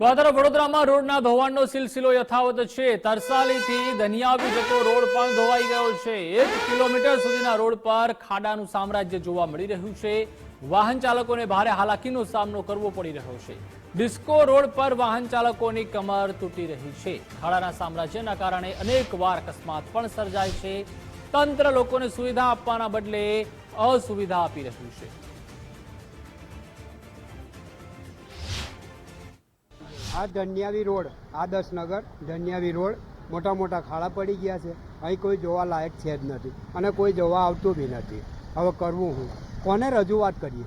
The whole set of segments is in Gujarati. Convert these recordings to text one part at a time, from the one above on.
તો આ વડોદરામાં રોડના ધોવાણનો સિલસિલો યથાવત છે. તરસાલીથી ધનિયાવી જતો રોડ પણ ધોવાઈ ગયો છે. એક કિલોમીટર સુધીના રોડ પર ખાડાનું સામ્રાજ્ય જોવા મળી રહ્યું છે. વાહન ચાલકોને ભારે હાલાકીનો સામનો કરવો પડી રહ્યો છે. ડિસ્કો રોડ પર વાહન ચાલકોની કમર તૂટી રહી છે. ખાડાના સામ્રાજ્યના કારણે અનેક વાર અકસ્માત પણ સર્જાય છે. તંત્ર લોકોને સુવિધા આપવાના બદલે અસુવિધા આપી રહ્યું છે. આ ધન્યાવી રોડ આદર્શનગર ધન્યાવી રોડ મોટા મોટા ખાડા પડી ગયા છે. અહીં કોઈ જોવા લાયક છે જ નથી અને કોઈ જોવા આવતું બી નથી. હવે કરવું હું? કોને રજૂઆત કરીએ?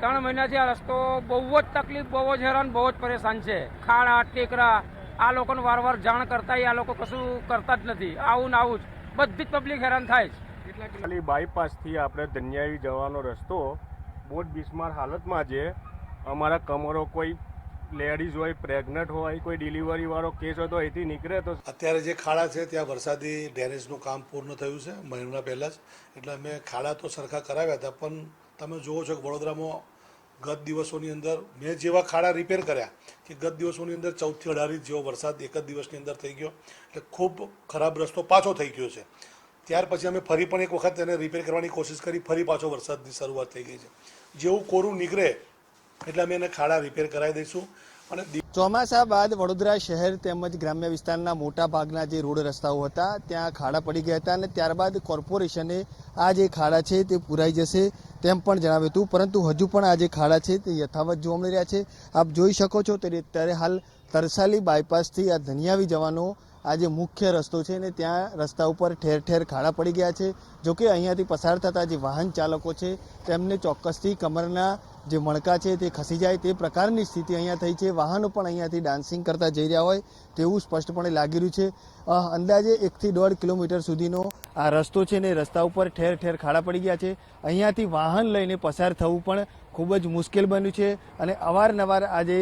ત્રણ મહિનાથી આ રસ્તો બહુ જ તકલીફ બહુ જ હેરાન બહુ જ પરેશાન છે. ખાડા ટેકરા આ લોકોને વારવાર જાણ કરતા આ લોકો કશું કરતા જ નથી. આવું ને આવું જ. બધી જ પબ્લિક હેરાન થાય છે. ખાલી બાયપાસથી આપણે ધન્યાવી જવાનો રસ્તો બહુ જ બિસ્માર હાલતમાં છે. અમારા કમરો કોઈ લેડીઝ હોય પ્રેગ્નન્ટ હોય, કોઈ ડિલિવરી વાળો કેસ હોય તો અહીંથી નીકળે તો અત્યારે જે ખાડા છે, ત્યાં વરસાદી ડ્રેનેજનું કામ પૂર્ણ થયું છે મહિના પહેલાં જ. એટલે અમે ખાડા તો સરખા કરાવ્યા હતા, પણ તમે જુઓ છો કે વડોદરામાં ગત દિવસોની અંદર મેં જેવા ખાડા રિપેર કર્યા કે ગત દિવસોની અંદર ચૌદથી અઢાર ઇંચ જેવો વરસાદ એક જ દિવસની અંદર થઈ ગયો. એટલે ખૂબ ખરાબ રસ્તો પાછો થઈ ગયો છે. ત્યાર પછી અમે ફરી પણ એક વખત તેને રિપેર કરવાની કોશિશ કરી, ફરી પાછો વરસાદની શરૂઆત થઈ ગઈ છે. જેવું કોરું નીકળે એટલે અમે એને ખાડા રિપેર કરાવી દઈશું. અને ચોમાસા બાદ વડોદરા શહેર તેમજ ગ્રામ્ય વિસ્તારના મોટા ભાગના જે રોડ રસ્તાઓ હતા, ત્યાં ખાડા પડી ગયા હતા અને ત્યારબાદ કોર્પોરેશને આ જે ખાડા છે તે પુરાઈ જશે તેમ પણ જણાવ્યું હતું. પરંતુ હજુ પણ આ જે ખાડા છે તે યથાવત જોવા મળી રહ્યા છે. આપ જોઈ શકો છો તે અત્યારે હાલ તરસાલી બાયપાસથી આ ધનિયાવી જવાનો આ જે મુખ્ય રસ્તો છે ને ત્યાં રસ્તા ઉપર ઠેર ઠેર ખાડા પડી ગયા છે. જોકે અહીંયાથી પસાર થતા જે વાહન ચાલકો છે તેમને ચોક્કસથી કમરના જે મણકા છે તે ખસી જાય તે પ્રકારની સ્થિતિ અહીંયા થઈ છે. વાહનો પણ અહીંયાથી ડાન્સિંગ કરતા જઈ રહ્યા હોય તેવું સ્પષ્ટપણે લાગી રહ્યું છે. અંદાજે એકથી દોઢ કિલોમીટર સુધીનો આ રસ્તો છે ને રસ્તા ઉપર ઠેર ઠેર ખાડા પડી ગયા છે. અહીંયાથી વાહન લઈને પસાર થવું પણ ખૂબ જ મુશ્કેલ બન્યું છે અને અવારનવાર આજે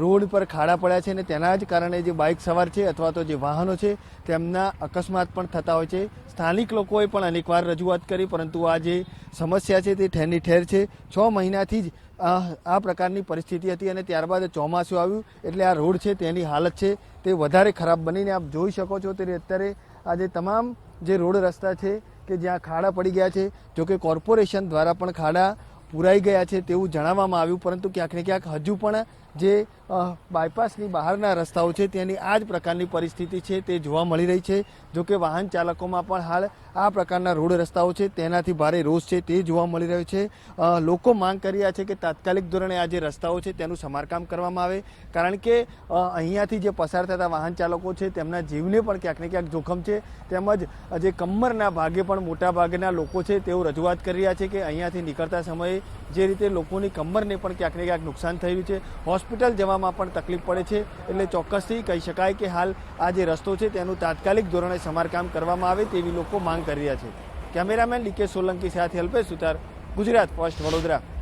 રોડ પર ખાડા પડ્યા છે અને તેના જ કારણે જે બાઇક સવાર છે અથવા તો જે વાહનો છે તેમના અકસ્માત પણ થતા હોય છે. સ્થાનિક લોકોએ પણ અનેકવાર રજૂઆત કરી, પરંતુ આ જે સમસ્યા છે તે ઠેરની ઠેર છે. છ મહિનાથી જ આ પ્રકારની પરિસ્થિતિ હતી અને ત્યારબાદ ચોમાસું આવ્યું એટલે આ રોડ છે તેની હાલત છે તે વધારે ખરાબ બનીને આપ જોઈ શકો છો તે અત્યારે આજે તમામ જે રોડ રસ્તા છે કે જ્યાં ખાડા પડી ગયા છે, જોકે કોર્પોરેશન દ્વારા પણ ખાડા પુરાઈ ગયા છે તેવું જણાવવામાં આવ્યું, પરંતુ ક્યાંક ને ક્યાંક હજુ પણ જે બાયપાસની બહારના રસ્તાઓ છે તેની આ જ પ્રકારની પરિસ્થિતિ છે તે જોવા મળી રહી છે. જોકે વાહન ચાલકોમાં પણ હાલ આ પ્રકારના રોડ રસ્તાઓ છે, તેનાથી ભારે રોષ છે તે જોવા મળી રહ્યો છે. લોકો માંગ કરી રહ્યા છે કે તાત્કાલિક ધોરણે આ જે રસ્તાઓ છે તેનું સમારકામ કરવામાં આવે. કારણ કે અહીંયાથી જે પસાર થતા વાહન ચાલકો છે તેમના જીવને પણ ક્યાંક ને ક્યાંક જોખમ છે. તેમજ, જે કમરના ભાગે પણ મોટા ભાગના લોકો છે તેઓ રજૂઆત કરી રહ્યા છે કે અહીંયાથી નીકળતા સમયે જે રીતે લોકોની કમરને પણ ક્યાંક ને ક્યાંક નુકસાન થયું છે. હોસ્પિટલ જવામાં પણ તકલીફ પડે છે, એટલે ચોક્કસથી કહી શકાય કે હાલ આ જે રસ્તો છે તેનું તાત્કાલિક ધોરણે સમારકામ કરવામાં આવે તેવી લોકો માંગ કરી રહ્યા છે. કેમેરામેન ડીકે સોલંકી સાથે અલ્પેશ સુતાર, ગુજરાત ફર્સ્ટ વડોદરા.